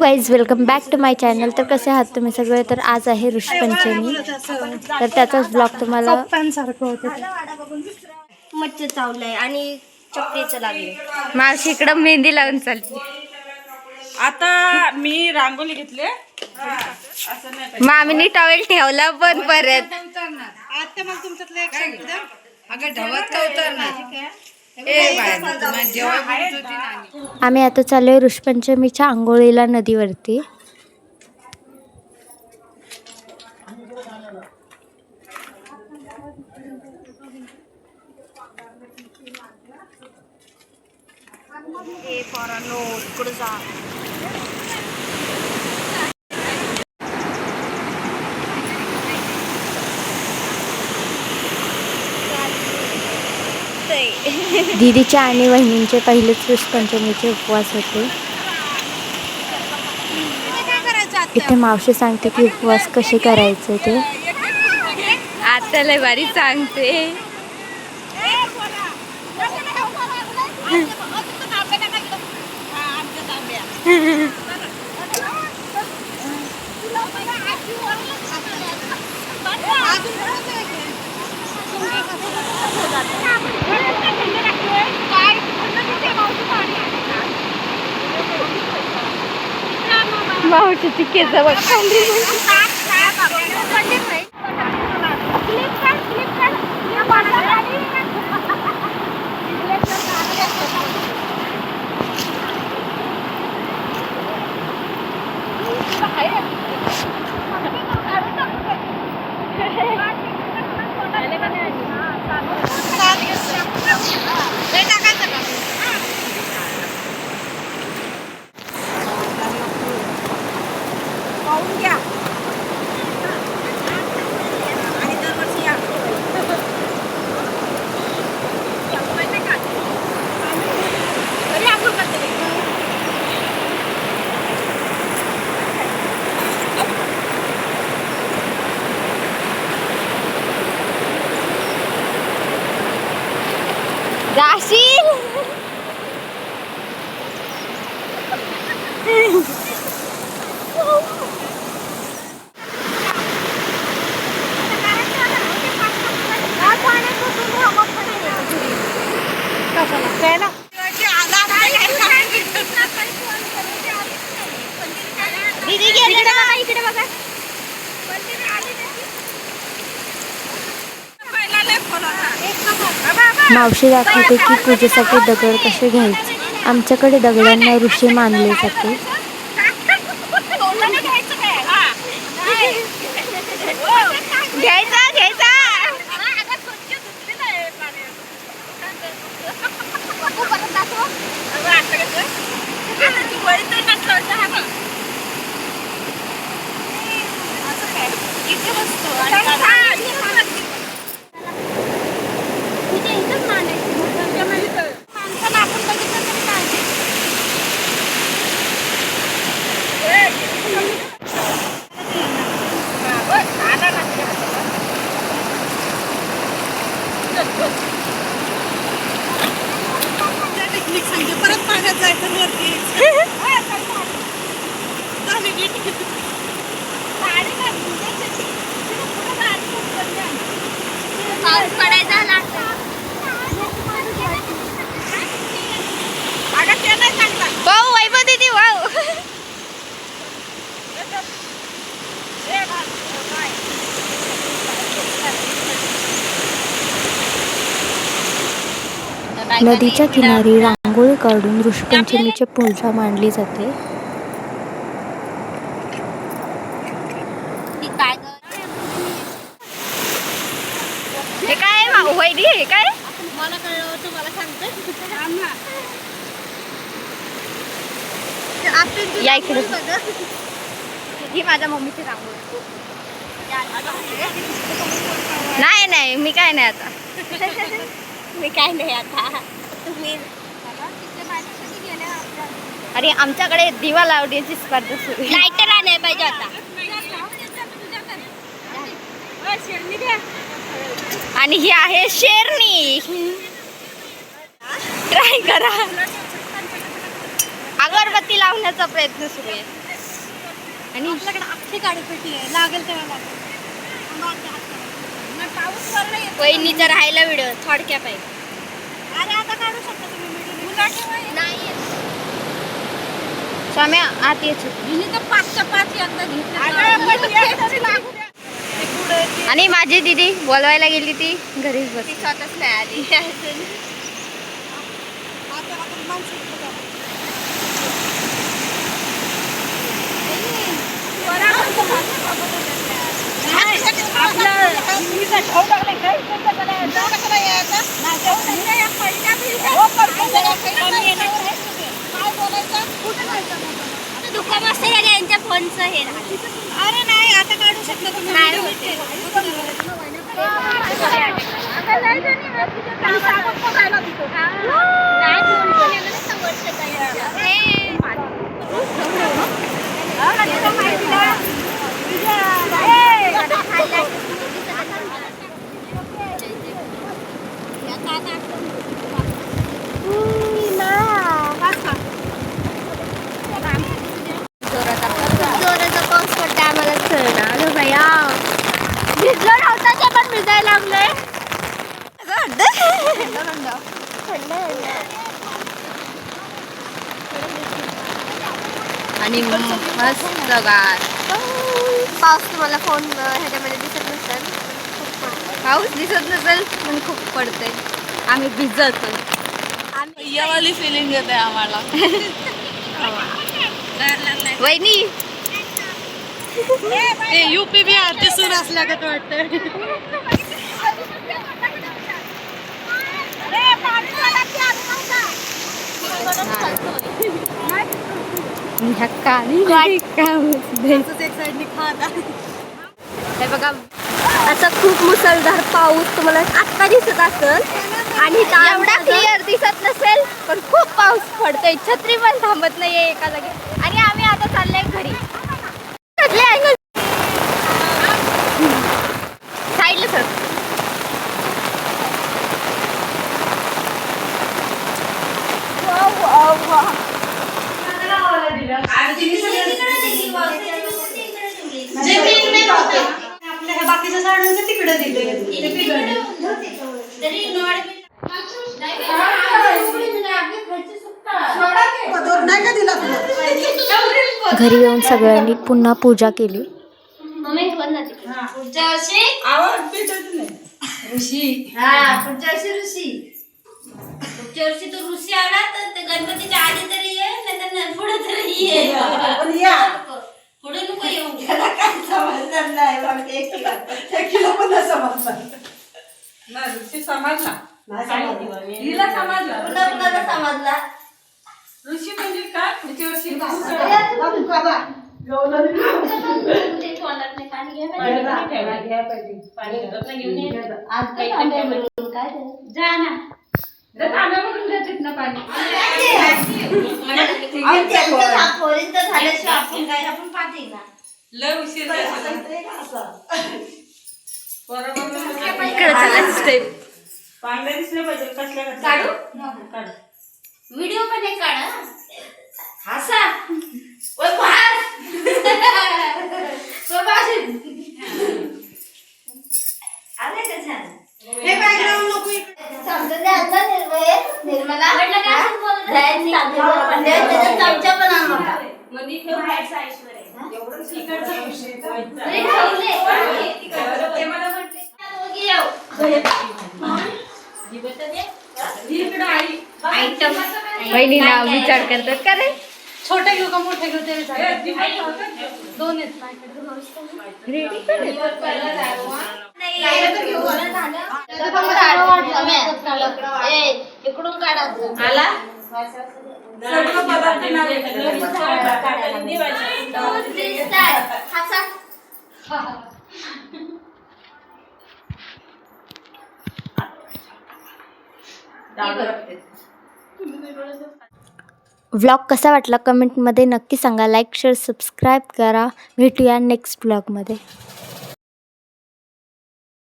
Guys welcome back to my channel तर कसे आहात तुम्ही सगळे? तर आज आहे ऋषपंचमी तर त्याचाच ब्लॉग तुम्हाला मच्छर चावलंय आणि चक्रीचं लागले मावशी इकडं मेहंदी लावून चालली. आता मी रांगोली घेतले. मामीनी टॉवेल ठेवला पण परत. आता मग तुमच्यातलं. अगं ढवत का उतरणार? आम्ही. आता चाललोय ऋषपंचमीच्या आंघोळीला नदीवरती. पोरांनो इकडं जा. दीदीचे आणि वहिनींचे पहिलेच ऋषपंचमीचे उपवास होते. इथे मावशी सांगते की उपवास कसे करायचे ते. आता लय भारी सांगते. मावशीची केस बघ जाशील दीदी गेले ना इकडे बघा मावशी दाखवते की पूजेसाठी दगड कसे घ्यायचे. आमच्याकडे दगडांना ऋषी मानले जाते. घ्यायचा घ्यायचा टेक्निक सांगते परत पाण्यात जायचं वरती. पाऊस पडायचा भाऊ वैभव दीदी नदीच्या किनारी रांगोळी काढून ऋषपंचमीची पूजा मांडली जाते. काय हे काय वैदी हे काय? मला कळलं तुम्हाला सांगते. या इकडे. ही माझ्या मम्मीची रांगोळी नाही नाही मी काय नाही आता. मी काय नाही आता. तुम्ही अरे आमच्याकडे दिवा लावण्याची स्पर्धा सुरू लाईटर आणाय पाहिजे आता. आणि ही आहे शेरणी. ट्राय करा. अगरबत्ती लावण्याचा प्रयत्न सुरू आहे. आणि आपल्याकडे अख्खी काढीपेटी आहे. लागेल तेव्हा. नाही. वहिनीचा राहायला व्हिडिओ थोडक्या पाहिजे अरे आता काढू शकता तुम्ही मिडियम मुला ठेवा नाही स्वाम्या आत आणि माझी दीदी बोलवायला गेली ती घरीच बस. स्वतःच नाही आली दुकान असते का यांच्या फोनचं हे अरे नाही आता काढू शकता तुम्ही. नाही. Video होते. जोराचा पाऊस पडते आम्हाला कळलं अगं भैया भिजलो नव्हता ते पण भिजायला लागले आणि मस्त गार पाऊस तुम्हाला फोन ह्याच्यामध्ये दिसत नसेल. पाऊस दिसत नसेल पण खूप पडते आम्ही भिजत यावाली फिलिंग येते आम्हाला. वहिनी. ते युपी बिहारचे सूर असल्यागत वाटतं ह्या कामच नाही. हे बघा असा खूप मुसळधार पाऊस तुम्हाला आत्ता दिसत असेल. आणि एवढा क्लिअर दिसत नसेल पण खूप पाऊस पडतोय. छत्री पण थांबत नाहीये एका जागी आणि आम्ही आता चाललोय घरी. सगळे angle- साईडला सर आपल्या ह्या बाकीच्या साड्यांचं तिकडे दिले नाही का दिला तुला घरी येऊन सगळ्यांनी पुन्हा पूजा केली. मम्मी बोल ना तिकडे. हा पुढच्या वर्षी ऋषी. वर्षी तो ऋषी आला तर ते गणपतीच्या आधी तरी ये नाही पुढे तरी ये. पुढे नको येऊ. त्याला काय समजणार नाही मग एक किलो एक किलो पण नाही समजणार. ऋषी समाजला. हिला समजला. पुन्हा पुन्हा समजला. ऋषी म्हणजे काय? पुढच्या वर्षी ते तोंडात नाही पाणी घ्या पाहिजे. जा ना. पोरींचं झाल्याशिवाय आपण काय आपण पाहते ना लय उशीर इकडे चला स्टेप काढू? काढ. व्हिडिओ पण एक काढ हं. हसा ओय बस हे बॅकग्राऊंड नको समजून द्यायचं निर्मय निर्मला हा? द्यायचं सांगितलं पण द्यायचं, त्याच्यात चमचा पण आणू नका. मध्ये ठेव हॅट्स ऐश्वर्या तरी ठेवले. ते मला म्हटले. दोघी येऊ. आयटम वहिनी नाव विचार करतात का रे? छोटे घेऊ का मोठे घेऊ? ते विचार. दोन आहेत. माझ्याकडे. रेडी इकडून काढा आला व्लॉग कसा वाटला कमेंटमध्ये नक्की सांगा लाईक शेअर सबस्क्राईब करा भेटूया नेक्स्ट व्लॉगमध्ये